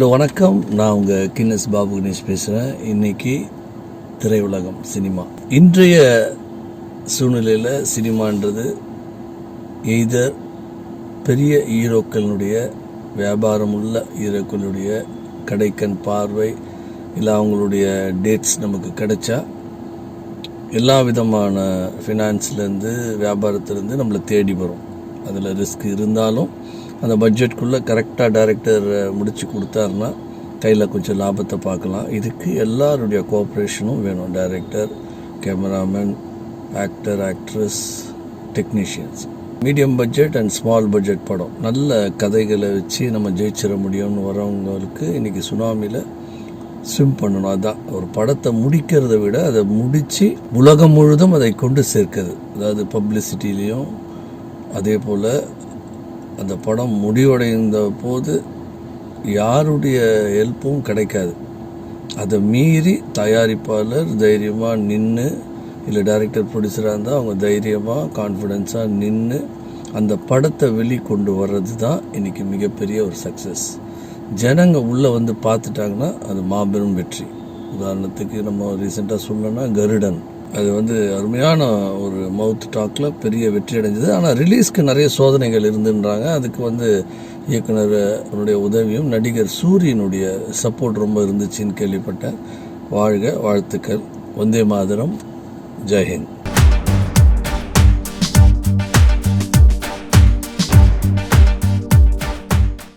Hello வணக்கம். நான் உங்கள் கின்னஸ் பாபு கணேஷ் பேசுகிறேன் இன்னைக்கு திரையுலகம் சினிமா. இன்றைய சூழ்நிலையில் சினிமான்றது எய்தர் பெரிய ஹீரோக்களினுடைய வியாபாரம் உள்ள ஹீரோக்களுடைய கடைக்கண் பார்வை இல்லை அவங்களுடைய டேட்ஸ் நமக்கு கிடைச்சா எல்லா விதமான ஃபினான்ஸ்லேருந்து வியாபாரத்துலேருந்து நம்மளை தேடி வரும். அதில் ரிஸ்க் இருந்தாலும் அந்த பட்ஜெட்குள்ளே கரெக்டாக டைரக்டர் முடித்து கொடுத்தாருன்னா கையில் கொஞ்சம் லாபத்தை பார்க்கலாம். இதுக்கு எல்லாருடைய கோஆப்ரேஷனும் வேணும். Director cameraman actor actress technicians medium budget and small budget படம். நல்ல கதைகளை வச்சு நம்ம ஜெயிச்சிட முடியும்னு வரவங்களுக்கு இன்றைக்கி சுனாமியில் ஸ்விம் பண்ணணும். அதுதான் ஒரு படத்தை முடிக்கிறத விட அதை முடித்து உலகம் முழுதும் அதை கொண்டு சேர்க்கிறது. அதாவது பப்ளிசிட்டிலையும் அதே போல் அந்த படம் முடிவடைந்த போது யாருடைய ஹெல்ப்பும் கிடைக்காது. அதை மீறி தயாரிப்பாளர் தைரியமாக நின்று இல்லை டைரக்டர் ப்ரொடியூசராக இருந்தால் அவங்க தைரியமாக கான்ஃபிடென்ஸாக நின்று அந்த படத்தை வெளிக்கொண்டு வர்றது தான் இன்றைக்கி மிகப்பெரிய ஒரு சக்ஸஸ் ஜனங்க உள்ளே வந்து பார்த்துட்டாங்கன்னா அது மாபெரும் வெற்றி. உதாரணத்துக்கு நம்ம ரீசெண்டாக சொல்லணும்னா கருடன். அது வந்து அருமையான ஒரு மவுத் டாக்கில் பெரிய வெற்றி அடைஞ்சது. ஆனால் ரிலீஸ்க்கு நிறைய சோதனைகள் இருந்துன்றாங்க. அதுக்கு வந்து இயக்குனர் அவருடைய உதவியும் நடிகர் சூரியனுடைய சப்போர்ட் ரொம்ப இருந்துச்சுன்னு கேள்விப்பட்டேன். வாழ்க வாழ்த்துக்கள். வந்தே மாதரம். ஜெய்ஹிந்த்